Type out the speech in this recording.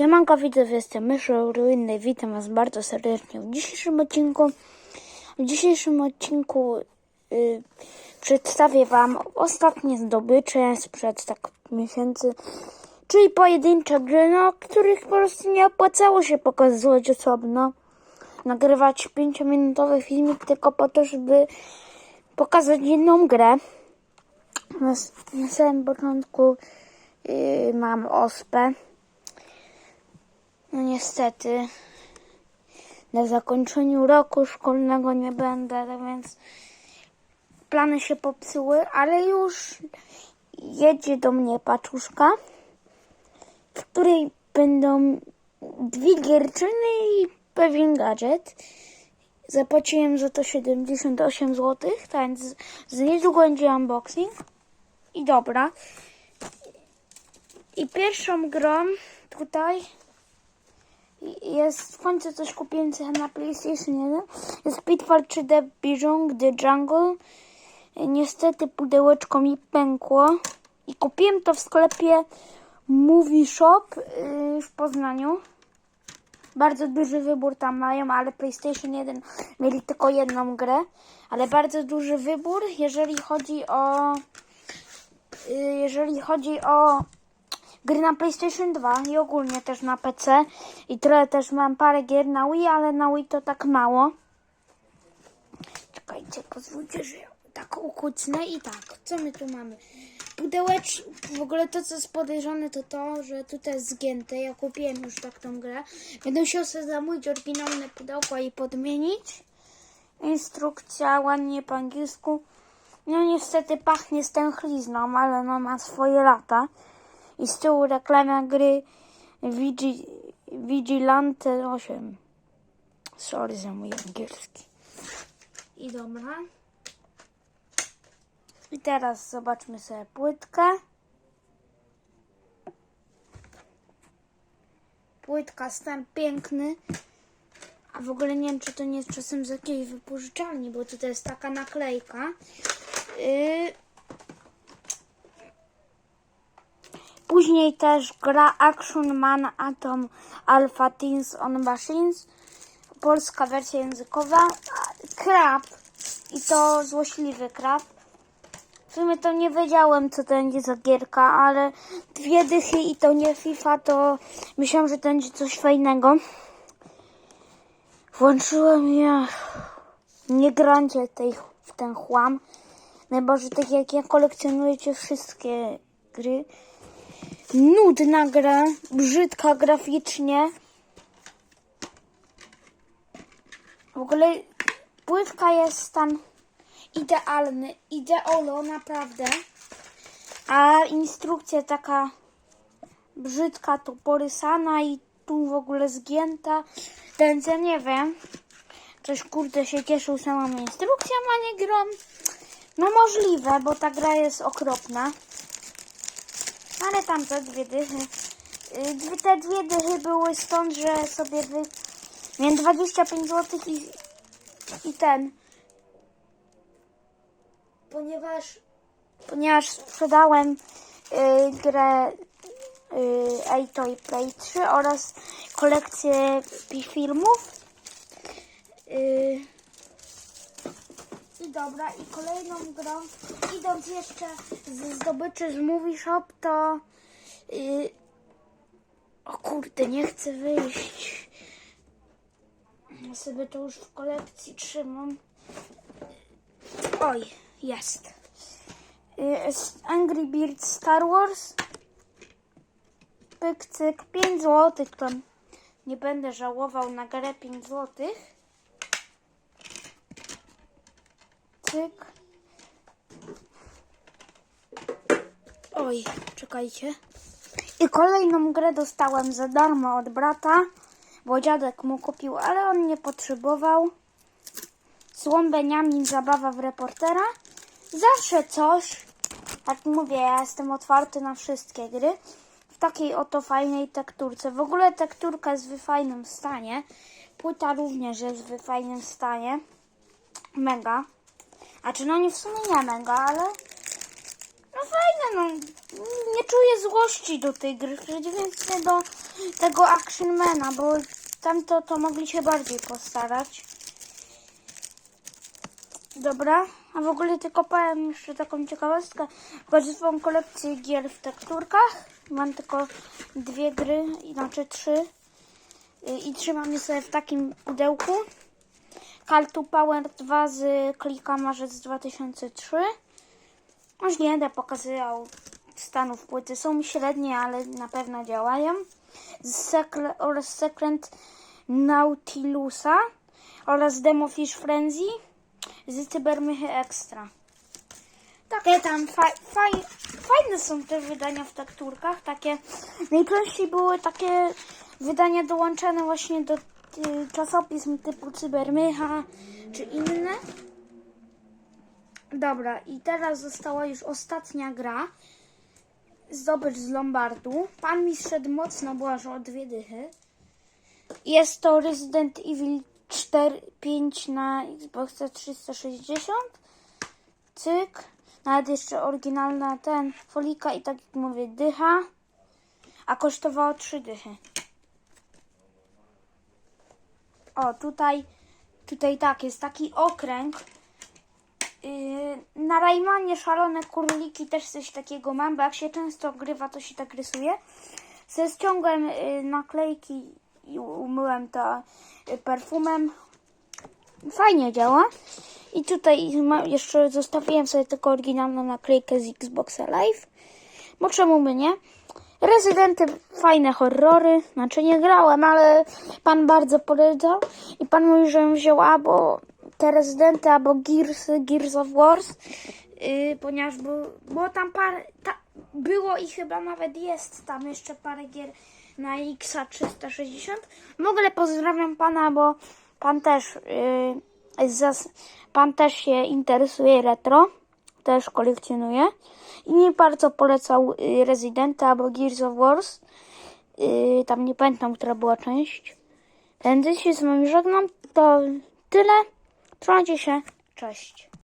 Siemanko widzowie, jestem Myszu Ruinnej, witam was bardzo serdecznie w dzisiejszym odcinku. W dzisiejszym odcinku y, przedstawię wam ostatnie zdobycze sprzed tak miesięcy, czyli pojedyncze gry, no, których po prostu nie opłacało się pokazywać osobno. Nagrywać 5-minutowy filmik tylko po to, żeby pokazać jedną grę. Na, na samym początku y, mam ospę. No niestety na zakończeniu roku szkolnego nie będę, więc plany się popsuły, ale już jedzie do mnie paczuszka, w której będą dwie gierczyny i pewien gadżet. Zapłaciłem za to 78 zł, więc z niedługo będzie unboxing. I dobra. I pierwszą grą tutaj jest w końcu coś kupiłem na PlayStation 1. Jest Pitfall 3D Bijong The Jungle. Niestety pudełeczko mi pękło. I kupiłem to w sklepie Movie Shop yy, w Poznaniu. Bardzo duży wybór tam mają, ale PlayStation 1 mieli tylko jedną grę. Ale bardzo duży wybór, jeżeli chodzi o... yy, Jeżeli chodzi o gry na PlayStation 2 i ogólnie też na PC. I trochę też mam parę gier na Wii, ale na Wii to tak mało. Czekajcie, pozwólcie, że tak ukucnę i tak. Co my tu mamy? Pudełecz, w ogóle to co jest podejrzane to to, że tutaj jest zgięte. Ja kupiłem już tak tą grę. Będę musiał sobie zamówić oryginalne pudełko i podmienić. Instrukcja ładnie po angielsku. No niestety pachnie stęchlizną, ale no ma swoje lata. I z tyłu reklama gry Vigi, Vigilante 8. Sorry za mój angielski. I dobra. I teraz zobaczmy sobie płytkę. Płytka, stan piękny. A w ogóle nie wiem, czy to nie jest czasem z jakiejś wypożyczalni, bo tutaj jest taka naklejka. Yy, Później też gra Action Man Atom Alpha Teens on Machines. Polska wersja językowa. Krab. I to złośliwy krab. W sumie to nie wiedziałem, co to będzie za gierka, ale dwie dychy i to nie FIFA, to myślałam, że to będzie coś fajnego. Włączyłem ja. Nie grancie tej, w ten chłam. Że tak jak ja kolekcjonujecie wszystkie gry, nudna gra, brzydka graficznie. W ogóle płytka jest stan idealny, ideolo naprawdę. A instrukcja taka brzydka, tu porysana i tu w ogóle zgięta. Więc ja nie wiem. Coś kurde się cieszył samą instrukcją, a nie grą. No możliwe, bo ta gra jest okropna. Ale tam te dwie dychy. y, Dwie, te dwie dychy były stąd, że sobie wy... Miałem 25 zł i, i ten. Ponieważ ponieważ sprzedałem y, grę y, Atoy Play 3 oraz kolekcję filmów. Y, i dobra, i kolejną grą, idąc jeszcze ze zdobyczy z Movie Shop, to... Yy, o kurde, nie chcę wyjść. Ja sobie to już w kolekcji trzymam. Oj, jest. Jest Angry Birds Star Wars. Pyk, cyk, 5 zł. To nie będę żałował na grę 5 złotych. Cyk. Oj, czekajcie. I kolejną grę dostałem za darmo od brata, bo dziadek mu kupił, ale on nie potrzebował. Słom Beniamin, zabawa w reportera. Zawsze coś. Jak mówię, ja jestem otwarty na wszystkie gry. W takiej oto fajnej tekturce. W ogóle tekturka jest w fajnym stanie. Płyta również jest w fajnym stanie. Mega. A czy no nie w sumie nie mega, ale no fajne, no. Nie czuję złości do tej gry, w przeciwieństwie do tego Actionmana, bo tamto to mogli się bardziej postarać. Dobra, a w ogóle tylko powiem jeszcze taką ciekawostkę. Chodzi swoją kolekcję gier w tekturkach. Mam tylko dwie gry, znaczy trzy. I trzymam je sobie w takim pudełku. Call to Power 2 z klika marzec 2003. Już nie będę pokazywał stanów płyty. Są średnie, ale na pewno działają. Sekre, oraz Secret Nautilusa oraz Demo Fish Frenzy z Cybermychy Extra. Takie tam fa- faj- fajne są te wydania w tekturkach. Takie najczęściej były takie wydania dołączane właśnie do czasopism typu Cybermycha czy inne. Dobra, i teraz została już ostatnia gra. Zdobycz z Lombardu. Pan mi szedł mocno, bo aż o dwie dychy. Jest to Resident Evil 4, 5 na Xbox 360. Cyk. Nawet jeszcze oryginalna ten folika i tak jak mówię dycha. A kosztowało 3 dychy. O, tutaj, tutaj tak, jest taki okręg. Yy, na Rajmanie szalone króliki też coś takiego mam, bo jak się często grywa, to się tak rysuje. Se ściągłem yy, naklejki i umyłem to yy, perfumem. Fajnie działa. I tutaj jeszcze zostawiłem sobie tylko oryginalną naklejkę z Xboxa Live. Bo czemu by nie? Rezydenty, fajne horrory. Znaczy nie grałem, ale pan bardzo polecał. I pan mówi, żebym wziął albo te Rezydenty, albo Gears, Gears of Wars. Yy, ponieważ był, było tam parę, ta, było i chyba nawet jest tam jeszcze parę gier na Xa 360. W ogóle pozdrawiam pana, bo pan też, yy, pan też się interesuje retro, też kolekcjonuje. I mi bardzo polecał y, Residenta albo Gears of Wars. Yy, tam nie pamiętam, która była część. Tędy się z wami żegnam. To tyle. Trzymajcie się. Cześć.